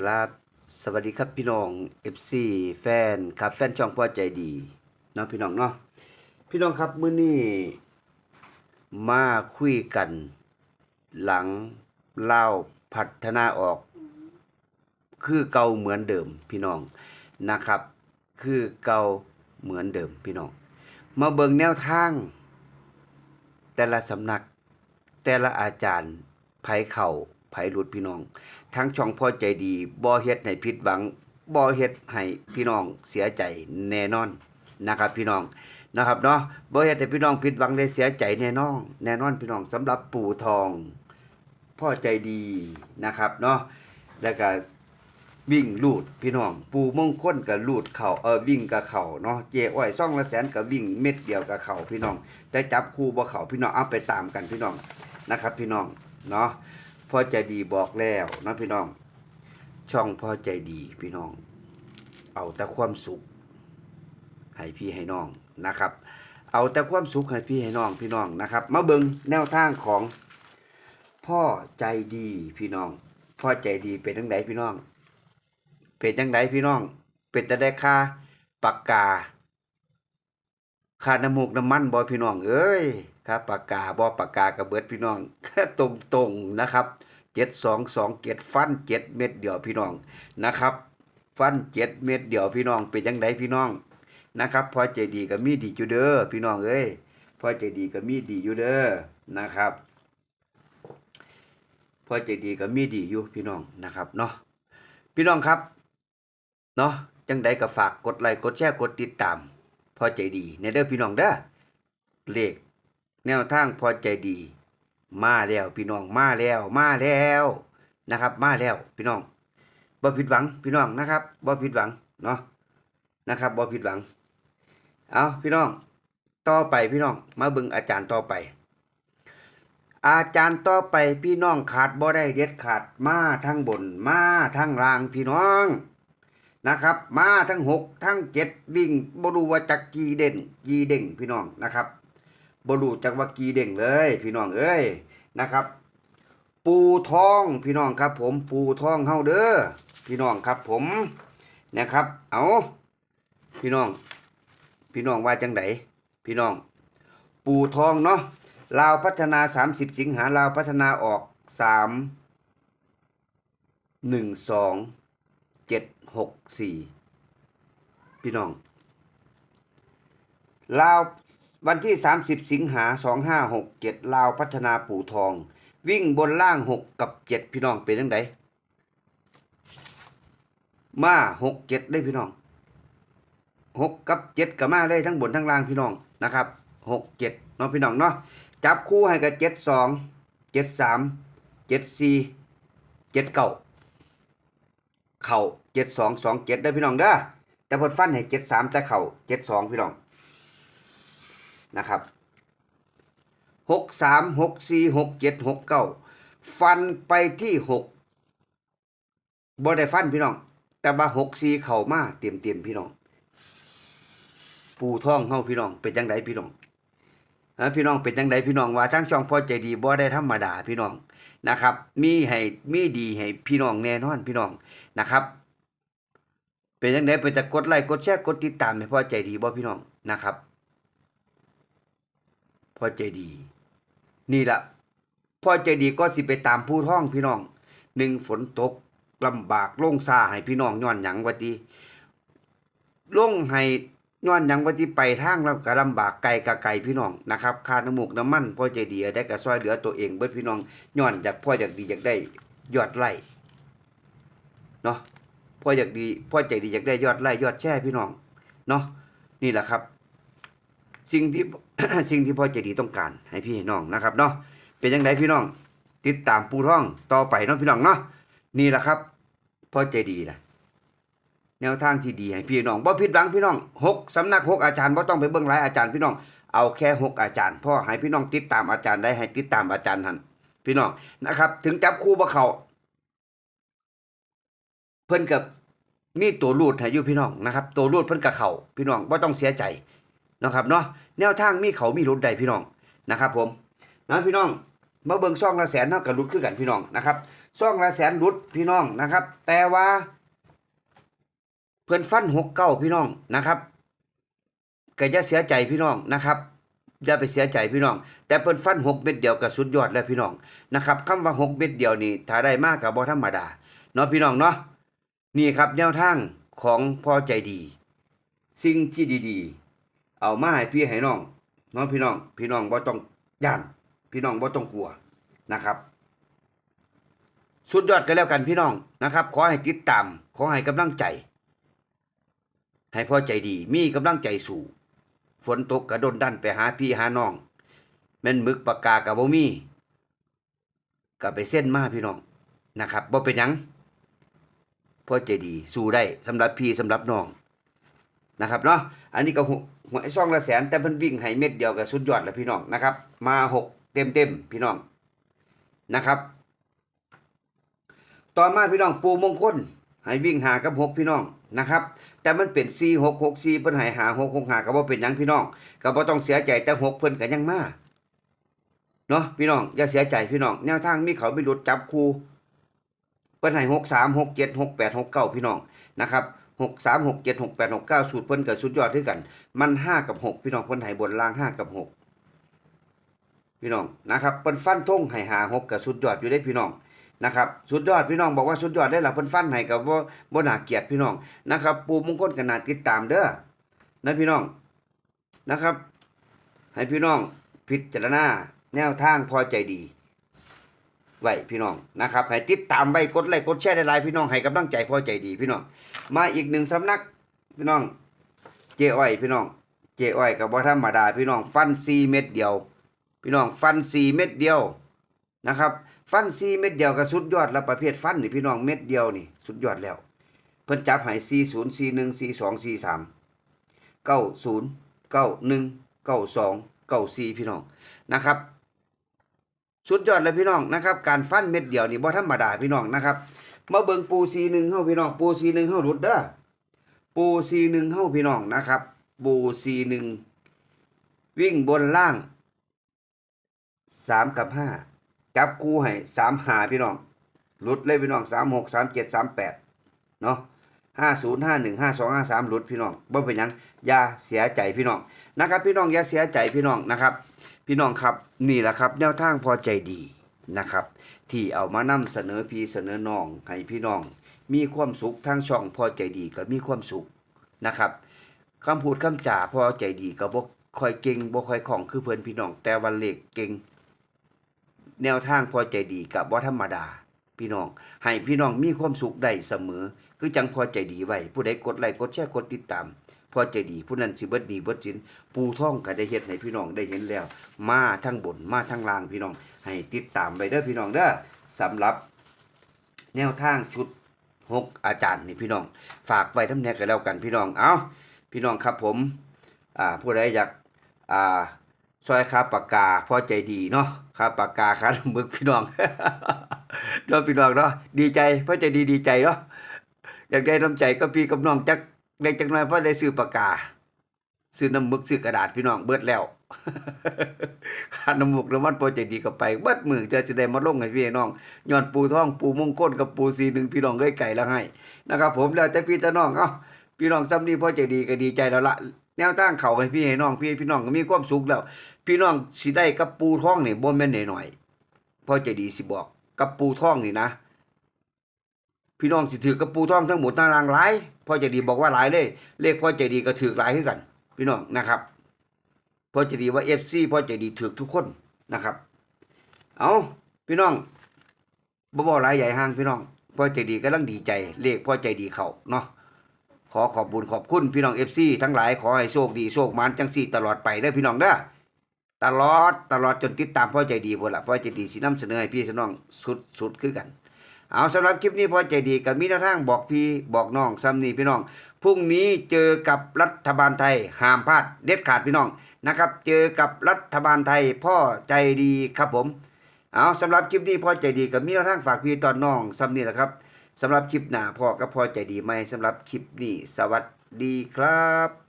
ครับสวัสดีครับพี่น้อง FC แฟนครับแฟนช่องพ่อใจดีเนาะพี่น้องเนาะพี่น้องครับมื้อนี้มาคุยกัน หลังเล่าพัฒนาออก คือเก่าเหมือนเดิมพี่น้องนะครับ คือเก่าเหมือนเดิมพี่น้อง มาเบิ่งแนวทาง แต่ละสำนัก แต่ละอาจารย์ไผเข่า ไผหลุดพี่น้อง ทั้งช่องพ่อใจดีบ่เฮ็ดให้ผิดหวังบ่เฮ็ดให้พี่น้องเสียใจแน่นอนนะครับพี่น้องนะครับเนาะบ่เฮ็ดให้พี่น้องผิดหวังได้เสียใจแน่นอนแน่นอนพี่น้องสำหรับปู่ทอง พ่อใจดีนะครับเนาะแล้วก็วิ่งลูดพี่น้อง ปู่มงคลกับลูดเข่าเออวิ่งกับเข่าเนาะเจอ้อยซ่องละแสนกับวิ่งเม็ดเดียวกับเข่าพี่น้องแต่จับคู่บ่เข่าพี่น้องเอาไปตามกันพี่น้องนะครับ พี่น้องเนาะ พ่อใจดีบอกแล้วนะพี่น้อง ช่องพ่อใจดีพี่น้อง เอาแต่ความสุขให้พี่ให้น้องนะครับ เอาแต่ความสุขให้พี่ให้น้องพี่น้องนะครับ มาเบิงแนวทางของ พ่อใจดีพี่น้อง พ่อใจดีเป็นจังไดพี่น้อง เป็นจังไดพี่น้อง เป็นแต่ได้ค่าปากกาค่าน้ำมูกน้ำมันบอพี่น้อง เอ้ยค่าปากกาบอปากกากระเบิดพี่น้องตรงๆนะครับ เจ็ดสองสองเจ็ดฟันเจ็ดเม็ดเดียวพี่น้องนะครับ ฟันเจ็ดเม็ดเดียวพี่น้องเป็นยังไงพี่น้องนะครับพอใจดีก็มีดีอยู่เด้อพี่น้องเอ้ยพอใจดีก็มีดีอยู่เด้อนะครับพอใจดีก็มีดีอยู่พี่น้องนะครับเนาะพี่น้องครับเนาะจังใดก็ฝากกดไลค์กดแชร์กดติดตาม พอใจดีในเด้อพี่น้องเด้อเลขแนวทางพอใจดี มาแล้วพี่น้องมาแล้วมาแล้วนะครับ มาแล้วพี่น้องบ่ผิดหวังพี่น้องนะครับบ่ผิดหวังเนาะนะครับบ่ผิดหวัง เอาพี่น้อง ต่อไปพี่น้อง มาบิ่งอาจารย์ต่อไป อาจารย์ต่อไปพี่น้องขาดบ่ได้เด็ดขาดมาทั้งบน มาทั้งล่างพี่น้องนะครับ มาทั้งหกทั้งเจ็ดวิ่งบ่รู้ว่าจักกี่เด่นกี่เด่งพี่น้องนะครับ บรูจักว่ากีเด่งเลย พี่น้องเอ้ยนะครับ ปูทองพี่น้องครับ ผมปูทองเฮาเด้อพี่น้องครับ ผมนะครับ เอาพี่น้อง พี่น้องว่าจังไดพี่น้อง ปูทองเนาะลาวพัฒนา30สิงหาลาวพัฒนาออก3 1 2 7 6 4พี่น้องลาว วันที่ 30 สิงหา 2567 ลาวพัฒนาปู่ทอง วิ่งบนล่าง 6 กับ 7 พี่น้องเป็นจังไดมา 6 7 ได้พี่น้อง 6 กับ 7กับมาเลยทั้งบนทั้งล่างพี่น้องนะครับ 6 7เนาะพี่น้องเนาะจับคู่ให้กับ 7 2 7 3 7 4 7เก้าเข่า7 2 2 7ได้พี่น้องเด้อแต่พอฟันให้ 7 3แต่เข่า7 2 พี่น้อง นะครับหกสามหกสี่หกเจ็ดหกเก้าฟันไปที่หกบ่ได้ฟันพี่น้อง แต่ว่าหกสี่เข่ามาเตรียมเตรียมพี่น้อง ปูท่องเฮาพี่น้องเป็นจังไดพี่น้องฮะพี่น้องเป็นจังไดพี่น้องว่าทั้งช่องพ่อใจดีบ่ได้ธรรมดาพี่น้องนะครับ มีให้มีดีให้พี่น้องแน่นอนพี่น้องนะครับ เป็นจังไดไปจะกดไลค์กดแชร์กดติดตามให้พ่อใจดีบ่พี่น้องนะครับ พ่อใจดี นี่ละพ่อใจดีก็สิไปตามผู้ท่องพี่น้องหนึ่งฝนตกลำบากล่งซาให้พี่น้องย้อนหยังวะติล่งให้ย้อนหยังวะติไปทางล้วก็ลำบากไกลกะไกลพี่น้องนะครับคาน้ำมูกน้ำมันพ่อใจดีได้ก็ซอยเหลือตัวเองเบิดพี่น้องย้อนจากพ่ออยากดีอยากได้ยอดไร่เนาะพ่ออยากดีพ่อใจดีอยากได้ยอดไร่ยอดแช่พี่น้องเนาะนี่แหละครับ สิ่งที่สิ่งที่พ่อใจดีต้องการให้พี่น้องนะครับเนาะเป็นยังไงพี่น้อง ติดตามปูท่องต่อไปเนาะพี่น้องเนาะนี่แหละครับพ่อใจดีนะแนวทางที่ดีให้พี่น้องบ่ผิดหวังพี่น้องหกสำนักหกอาจารย์บ่ต้องไปเบิ่งหลายอาจารย์พี่น้องเอาแค่หกอาจารย์พ่อให้พี่น้องติดตามอาจารย์ได้ให้ติดตามอาจารย์ทันพี่น้องนะครับ ถึงจับคู่บ่เขาเพิ่นกับมีตัวรูดให้อยู่พี่น้องนะครับ ตัวรูดเพิ่นกับเขาพี่น้องบ่ต้องเสียใจ นะครับเนาะแนวทางมีเขามีรุดใดพี่น้องนะครับ ผมนะพี่น้องมาเบิ่งซองละแสนเท่ากับรุดคือกันพี่น้องนะครับซ่องละแสนรุดพี่น้องนะครับ แต่ว่าเพื่อนฟันหกเก้าพี่น้องนะครับก็จะเสียใจพี่น้องนะครับอย่าไปเสียใจพี่น้อง แต่เพิ่นฟันหกเม็ดเดียวก็สุดยอดแล้วพี่น้องนะครับคำว่าหกเม็ดเดียวนี่ถ้าได้มากกับบ่ธรรมดาเนาะพี่น้องเนาะนี่ครับแนวทางของพอใจดี สิ่งที่ดี ๆ เอามาให้พี่ให้น้องเนาะพี่น้อง พี่น้องบ่ต้องย่านพี่น้องบ่ต้องกลัวนะครับ สุดยอดกันแล้วกันพี่น้องนะครับ ขอให้ติดตามขอให้กำลังใจ ให้พ่อใจดี มีกำลังใจสู่ ฝนตกกระดนดันไปหาพี่หาน้องแม่นมึกปากกากับบ่มีก็ไปเส้นมาพี่น้องนะครับบ่เป็นหยังพ่อใจดี สู้ได้สำหรับพี่สำหรับน้องนะครับเนาะอันนี้ก็ หวหัวไอ้ซองละแสนแต่เพิ่นวิ่งให้เม็ดเดียวก็สุดยอดแล้วพี่น้องนะครับ มาหกเต็มเต็มพี่น้องนะครับ ต่อมาพี่น้องปูมงคลให้วิ่งหากับหกพี่น้องนะครับ แต่มันเป็น4 6 6 4เพิ่นให้หา6 6 5ก็บ่เป็นยังพี่น้องก็บ่ต้องเสียใจแต่หกเพิ่นก็ยังมาเนาะพี่น้องอย่าเสียใจพี่น้องแนวทางมีเขาไม่หลุดจับคูเพิ่นให้6 3 6 7 6 8 6 9พี่น้องนะครับ 6 3 6 7 6 8 6 9สูตรเพิ่นก็สุดยอดคือกัน มัน5กับ6พี่น้องเพิ่นให้บนล่าง5กับ6พี่น้องนะครับเพิ่นฟันธงให้หา6ก็สุดยอดอยู่ได้พี่น้องนะครับสุดยอดพี่น้องบอกว่าสุดยอดได้หลับเพิ่นฟันให้กับบ่าบ่น่าเกียดพี่น้องนะครับปูมงคลกันนาติดตามเด้อนะพี่น้องนะครับ ให้พี่น้องพิจารณาแนวทางพอใจดี ไว้พี่น้องนะครับให้ติดตามไว้กดไลค์กดแชร์หลายพี่น้องให้กำลังใจพอใจดีพี่น้อง มาอีกหนึ่งสำนักพี่น้อง เจ้อ้อยพี่น้อง เจ้อ้อยกับบ่ธรรมดาพี่น้องฟัน4เม็ดเดียว พี่น้องฟัน4เม็ดเดียวนะครับ ฟัน4เม็ดเดียวก็สุดยอดแล้วประเภทฟันนี่พี่น้องเม็ดเดียวนี่สุดยอดแล้ว เพิ่นจับให้40 41 42 43 90 91 92 94พี่น้องนะครับ สุดยอดเลยพี่น้องนะครับการฟันเม็ดเดียวนี่บ่ธรรมดาพี่น้องนะครับมาเบิ่งปู41เฮาพี่น้องปู41เฮาหลุดเด้อปู41เฮาพี่น้องนะครับ ปู41วิ่งบนล่าง3กับ5จับคู่ให้3หาพี่น้องหลุดเลยพี่น้อง36 37 38เจ็ดสามแปดเนาะ50 51 52 53หลุดพี่น้องบ่เป็นยังอย่าเสียใจพี่น้องนะครับ พี่น้องอย่าเสียใจพี่น้องนะครับ พี่น้องครับนี่แหละครับ แนวทางพอใจดีนะครับ ที่เอามานำเสนอพี่เสนอน้องให้พี่น้อง มีความสุขทางช่องพอใจดีก็มีความสุขนะครับคำพูดคำจ่าพอใจดีก็บ่ค่อยเก่งบ่ค่อยคล่องคือเพิ่อนพี่น้อง แต่วันเลขเก่ง แนวทางพอใจดีกับบ่ธรรมดา พี่น้อง ให้พี่น้องมีความสุขได้เสมอ คือจังพอใจดีไว้ผู้ใดกดไลค์กดแชร์กดติดตาม พอใจดีผู้นั้นสิเบิดดีเบิดสินปูท่องก็ได้เฮ็ดให้พี่น้องได้เห็นแล้ว มาทั้งบนมาทั้งล่างพี่น้อง ให้ติดตามไปเด้อพี่น้องเด้อสำหรับ แนวทางชุดหกอาจารย์นี่พี่น้อง ฝากไว้ทำแนกกันแล้วกันพี่น้องเอาพี่น้องครับผมอ่าผู้ใดอยากอ่าซอยคาปากกาพอใจดีเนาะคาปากกาคาหมึกพี่น้องเนาะพี่น้องเนาะดีใจพอใจดีดีใจเนาะอยากได้น้ำใจก็พี่กับน้องจัก เล็กจักน้อยเพราะได้ซื้อปากกา ซื้อน้ำมึกซื้อกระดาษพี่น้องเบิดแล้วค่าน้ำมึกน้ำมันพอใจดีก็ไป เบิดมือจะจะได้มาลงให้พี่น้องย้อนปูท่องปูมงคลกับปูซีหนึ่งพี่น้องเอ้ยไก่แล้วให้นะครับ ผมแล้วแต่พี่แต่น้องเอ้าพี่น้องซ้ำนี้พอใจดีก็ดีใจแล้วละแนวทางเขาให้พี่ให้น้องพี่พี่น้องก็มีความสุขแล้ว พี่น้องสิได้กับปูท่องนี่บ่แม่นหน่อยๆพ่อใจดีสิบอกกับปูท่องนี่นะ พี่น้องสิถือกับปูท่องทั้งหมดทั้งรางหลายพ่อใจดีบอกว่าหลายเลย เลขพ่อใจดีก็ถือหลายคือกัน พี่น้องนะครับพ่อใจดีว่า FC พ่อใจดีถือทุกคนนะครับ เอาพี่น้องบ่บ่หลายใหญ่ห้างพี่น้องพ่อใจดีกำลังดีใจ เลขพ่อใจดีเขาเนาะขอขอบบุญขอบคุณพี่น้องเอฟซีทั้งหลายขอให้โชคดีโชคมันจังสี่ตลอดไปเด้พี่น้องเด้อตลอดตลอดจนติดตามพ่อใจดีพุ่นละพ่อใจดีสินำเสนอให้พี่สน้องสุดสุดคือกัน เอาสำหรับคลิปนี้พอใจดีก็มีแนวทางบอกพี่บอกน้องซ้ำนี่พี่น้องพรุ่งนี้เจอกับรัฐบาลไทยห้ามพลาดเด็ดขาดพี่น้องนะครับ เจอกับรัฐบาลไทยพ่อใจดีครับผม เอาสำหรับคลิปนี้พ่อใจดีก็มีแนวทางฝากพี่ตอนน้องซ้ำนี่แหละครับสำหรับคลิปหน้าพ่อกับพ่อใจดีไหมสำหรับคลิปนี้สวัสดีครับ